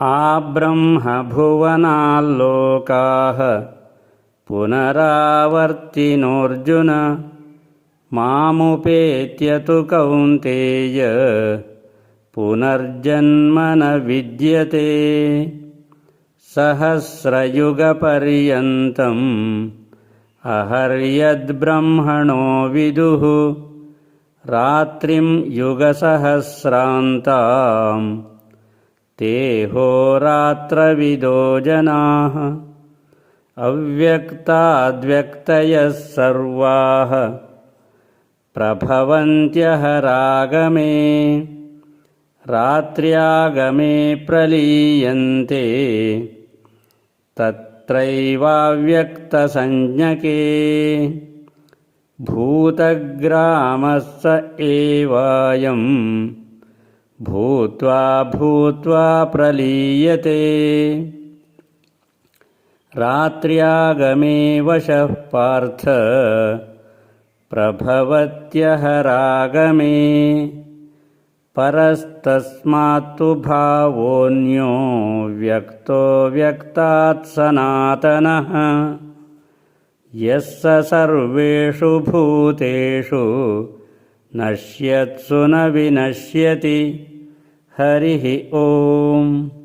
आब्रह्मभुवनाल्लोकाः पुनरावर्तिनोऽर्जुन मामुपेत्य तु कौन्तेय पुनर्जन्म न विद्यते। सहस्रयुगपर्यन्तम् अहर्यद्ब्रह्मणो विदुः रात्रिं युगसहस्रान्ताम् ते होरात्रविदो जनाः। अव्यक्ताद्व्यक्तयः सर्वाः। प्रभवन्त्यहरागमे। रात्र्यागमे प्रलीयन्ते। तत्रैवाव्यक्तसंज्ञके। भूतग्रामः स एवायम् भूत्वा भूत्वा प्रलीयते। रात्र्यागमे वशः पार्थ प्रभवत्यहरागमे। परस्तस्मात्तु भावोऽन्यो व्यक्तो व्यक्तात् सनातनः। यः स सर्वेषु भूतेषु नश्यत्सु न विनश्यति। हरिः ओम्